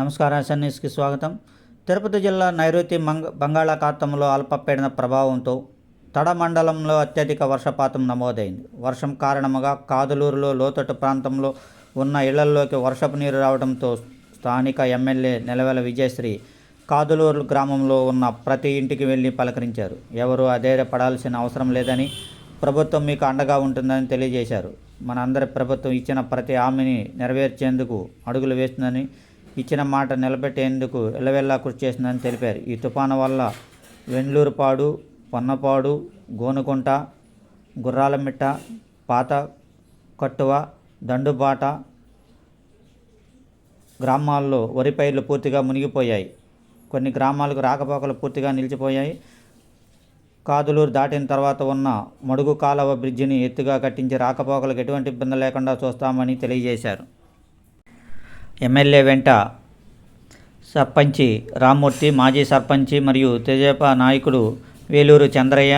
నమస్కారం ఎస్ఎన్ఎస్కి స్వాగతం. తిరుపతి జిల్లా నైరుతి మంగ బంగాళాఖాతంలో అల్పపీడన ప్రభావంతో తడ మండలంలో అత్యధిక వర్షపాతం నమోదైంది. వర్షం కారణంగా కాదులూరులో లోతట్టు ప్రాంతంలో ఉన్న ఇళ్ళల్లోకి వర్షపు నీరు రావడంతో స్థానిక ఎమ్మెల్యే నెలవెల విజయశ్రీ కాదులూరు గ్రామంలో ఉన్న ప్రతి ఇంటికి వెళ్ళి పలకరించారు. ఎవరు అధైర్యపడాల్సిన అవసరం లేదని ప్రభుత్వం మీకు అండగా ఉంటుందని తెలియజేశారు. మన అందరి ప్రభుత్వం ఇచ్చిన ప్రతి హామీని నెరవేర్చేందుకు అడుగులు వేస్తుందని ఇచ్చిన మాట నిలబెట్టేందుకు ఎల్లవెల్లా కృషి చేసిందని తెలిపారు. ఈ తుఫాను వల్ల వెండ్లూరుపాడు పొన్నపాడు గోనుకుంట గుర్రాలమిట్ట పాత కట్టువ దండుబాట గ్రామాల్లో వరి పైర్లు పూర్తిగా మునిగిపోయాయి. కొన్ని గ్రామాలకు రాకపోకలు పూర్తిగా నిలిచిపోయాయి. కాదులూరు దాటిన తర్వాత ఉన్న మడుగు కాలవ బ్రిడ్జిని ఎత్తుగా కట్టించి రాకపోకలకు ఎటువంటి ఇబ్బంది లేకుండా చూస్తామని తెలియజేశారు. ఎమ్మెల్యే వెంట సర్పంచి రామ్మూర్తి మాజీ సర్పంచి మరియు తెజప నాయకుడు వేలూరు చంద్రయ్య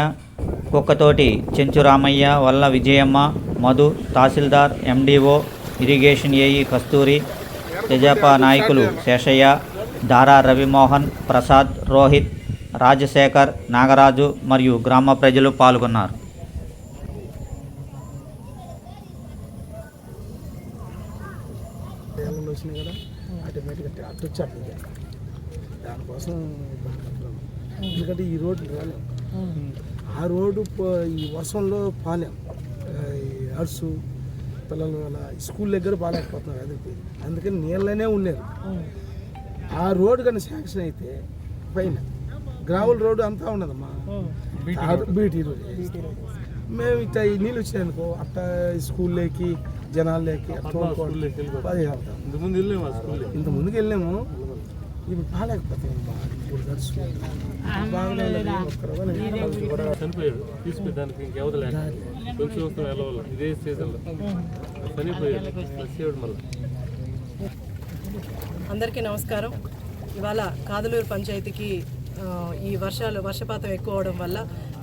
కుక్కతోటి చెంచు రామయ్య వల్ల Vijayamma Madhu tahsildar MDO irrigation AE Kasturi తెజప నాయకులు శేషయ్య దారా రవిమోహన్ ప్రసాద్ రోహిత్ రాజశేఖర్ నాగరాజు మరియు గ్రామ ప్రజలు పాల్గొన్నారు. వచ్చినాయి కదా ఆటోమేటిక్గా అటు వచ్చి ఇయ్యాలి. దానికోసం ఎందుకంటే ఈ రోడ్డు రాలేం. ఆ రోడ్డు ఈ వర్షంలో పాలేం. అరుసు పిల్లలు అలా స్కూల్ దగ్గర పాలేకపోతున్నారు అది అందుకని నీళ్ళనే ఉన్నారు ఆ రోడ్డు కానీ శాంక్షన్ అయితే పైన గ్రావెల్ రోడ్డు అంతా ఉన్నదమ్మా బీటీ రోడ్ మేము ఇట్లా ఈ నీళ్ళు వచ్చినాయనుకో అట్ట స్కూల్లోకి జనాల్లోకి అట్లా తోలుకోవాలి. అది వెళ్తాం ఇంతకుముందు వెళ్ళాము ఆ స్కూల్లో ఇంత ముందుకు వెళ్ళాము ఇప్పుడు చనిపోయాడు తీసుకెళ్ళడానికి ఇంకెవరు లేక కొంచెం వస్తాం ఇదే సీజన్లో చనిపోయాడు వచ్చేవాడు మళ్ళీ. అందరికీ నమస్కారం. ఇవాళ కాదలూరు పంచాయతీకి ఈ వర్షాలు వర్షపాతం ఎక్కువ అవడం వల్ల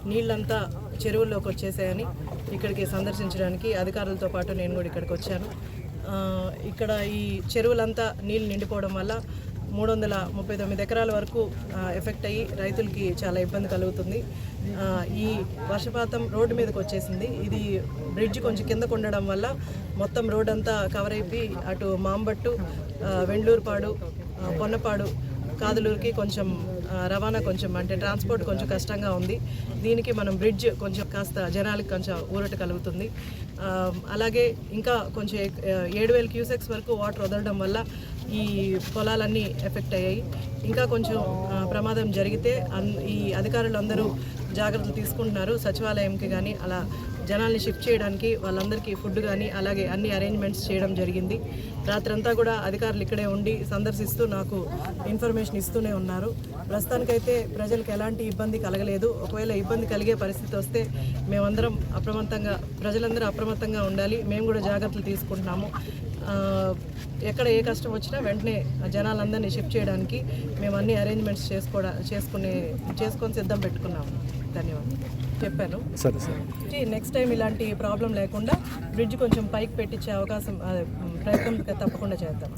నీళ్ళంతా చెరువుల్లోకి వచ్చేసాయని ఇక్కడికి సందర్శించడానికి అధికారులతో పాటు నేను కూడా ఇక్కడికి వచ్చాను. ఇక్కడ ఈ చెరువులంతా నీళ్ళు నిండిపోవడం వల్ల మూడు వందల ముప్పై తొమ్మిది ఎకరాల వరకు ఎఫెక్ట్ అయ్యి రైతులకి చాలా ఇబ్బంది కలుగుతుంది. ఈ వర్షపాతం రోడ్డు మీదకి వచ్చేసింది. ఇది బ్రిడ్జ్ కొంచెం కిందకు ఉండడం వల్ల మొత్తం రోడ్ అంతా కవర్ అయిపోయి అటు మాంబట్టు వెండ్లూరుపాడు పొన్నపాడు కాదులూరుకి కొంచెం రవాణా కొంచెం అంటే ట్రాన్స్పోర్ట్ కొంచెం కష్టంగా ఉంది. దీనికి మనం బ్రిడ్జ్ కొంచెం కాస్త జనాలకు కొంచెం ఊరట కలుగుతుంది. అలాగే ఇంకా కొంచెం ఏడు వేల క్యూసెక్స్ వరకు వాటర్ వదలడం వల్ల ఈ పొలాలన్నీ ఎఫెక్ట్ అయ్యాయి. ఇంకా కొంచెం ప్రమాదం జరిగితే అన్ ఈ అధికారులు అందరూ జాగ్రత్తలు తీసుకుంటున్నారు. సచివాలయంకి కానీ అలా జనాల్ని షిఫ్ట్ చేయడానికి వాళ్ళందరికీ ఫుడ్ కానీ అలాగే అన్ని అరేంజ్మెంట్స్ చేయడం జరిగింది. రాత్రంతా కూడా అధికారులు ఇక్కడే ఉండి సందర్శిస్తూ నాకు ఇన్ఫర్మేషన్ ఇస్తూనే ఉన్నారు. ప్రస్తుతానికైతే ప్రజలకు ఎలాంటి ఇబ్బంది కలగలేదు. ఒకవేళ ఇబ్బంది కలిగే పరిస్థితి వస్తే మేమందరం అప్రమత్తంగా ప్రజలందరూ అప్రమత్తంగా ఉండాలి. మేము కూడా జాగ్రత్తలు తీసుకుంటున్నాము. ఎక్కడ ఏ కష్టం వచ్చినా వెంటనే జనాలందరినీ షిఫ్ట్ చేయడానికి మేము అన్ని అరేంజ్మెంట్స్ చేసుకోవడా చేసుకునే చేసుకొని సిద్ధం పెట్టుకున్నాము. ధన్యవాదాలు. చెప్పాను. సరే సరే. నెక్స్ట్ టైం ఇలాంటి ప్రాబ్లం లేకుండా బ్రిడ్జ్ కొంచెం పైకి పెట్టించే అవకాశం ప్రయత్నం తప్పకుండా చేద్దాం.